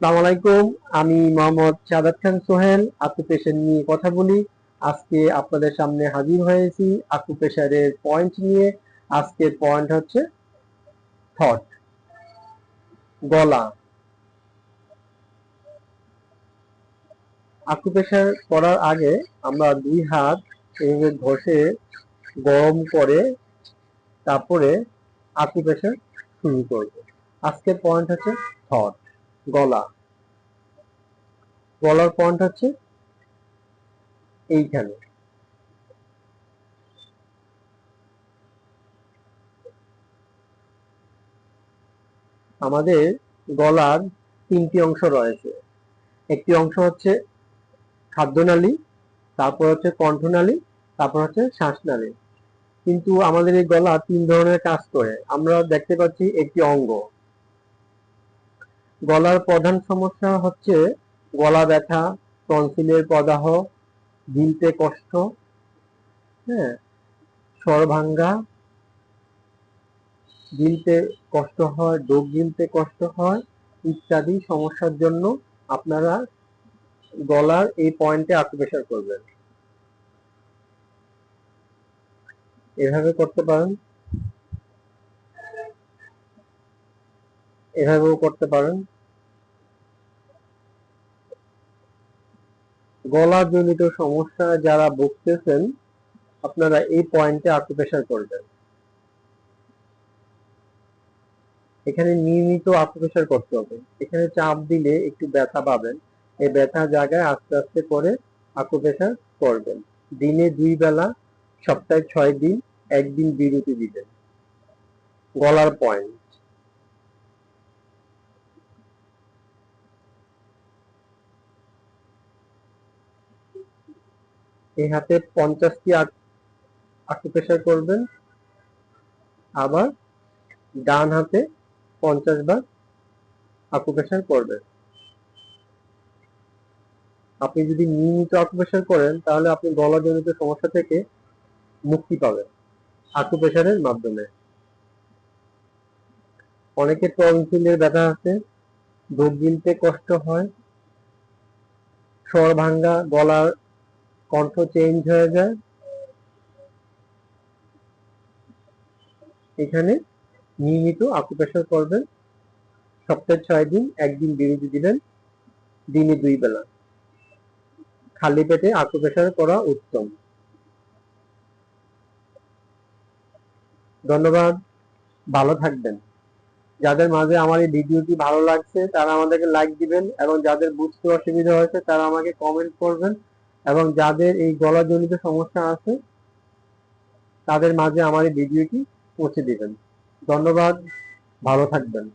আসসালামু আলাইকুম, আমি মোহাম্মদ সাদাত খান সোহেল আকুপেশন নিয়ে কথা বলি। আজকে আপনাদের সামনে হাজির হয়েছি আকুপেশারের পয়েন্ট নিয়ে। আজকের পয়েন্ট হচ্ছে থট গলা। আকুপেশার করার আগে আমরা দুই হাত এইভাবে ঘষে গরম করে তারপরে আকুপেশার শুরু করব। আজকের পয়েন্ট হচ্ছে থট গলা। গলার পয়েন্ট হচ্ছে এইখানে। আমাদের গলার তিনটি অংশ রয়েছে। একটি অংশ হচ্ছে খাদ্যনালী, তারপর হচ্ছে কণ্ঠনালী, তারপর হচ্ছে শ্বাসনালী। কিন্তু আমাদের এই গলা তিন ধরনের কাজ করে। আমরা দেখতে পাচ্ছি একটি অঙ্গ। গলার প্রধান সমস্যা হচ্ছে গলা ব্যথা, টনসিলের প্রদাহ গিলতে কষ্ট হ্যাঁ স্বর ভাঙ্গা গিলতে কষ্ট হয়, ডোক গিলতে কষ্ট হয়, ইত্যাদি সমস্যার জন্য আপনারা গলার এই পয়েন্টে আকুপ্রেশার করবেন। এভাবে করতে পারেন। এভাবেও করতে পারেন। গলা জনিত সমস্যা যারা ভুগতেছেন, আপনারা এই পয়েন্টে আকুপ্রেশার করবেন এখানে নিয়মিত আকুপ্রেশার করতে হবে। এখানে চাপ দিলে একটু ব্যথা পাবেন। এই ব্যথা জায়গায় আস্তে আস্তে করে আকুপ্রেশার করবেন। দিনে দুই বেলা, সপ্তাহে ছয় দিন, একদিন বিরতি দিবেন। গলার পয়েন্ট। এই হাতে পঞ্চাশটি আকুপ্রেশার করবেন। আবার ডান হাতে পঞ্চাশ বার আকুপ্রেশার করবেন। আপনি যদি নিয়মিত আকুপ্রেশার করেন, তাহলে আপনি গলাজনিত সমস্যা থেকে মুক্তি পাবেন আকুপ্রেশারের মাধ্যমে। অনেকের টনসিলের ব্যথা আছে ঢোক গিলতে কষ্ট হয়, স্বর ভাঙ্গা, গলার কণ্ঠ চেঞ্জ হয়ে যায়। এখানে নিয়মিত আকুপ্রেশার করবেন। সপ্তাহে ছয় দিন, একদিন বিরতি দিবেন, দিনে দুই বেলা। খালি পেটে আকুপ্রেশার করা উত্তম। ধন্যবাদ, ভালো থাকবেন। যাদের মাঝে আমার এই ভিডিওটি ভালো লাগছে, তারা আমাদেরকে লাইক দিবেন এবং যাদের বুঝতে অসুবিধা হয়েছে, তারা আমাকে কমেন্ট করবেন। এবং যাদের এই গলাজনিত সমস্যা আছে, তাদের মাঝে আমার এই ভিডিওটি পৌঁছে দেবেন। ধন্যবাদ, ভালো থাকবেন।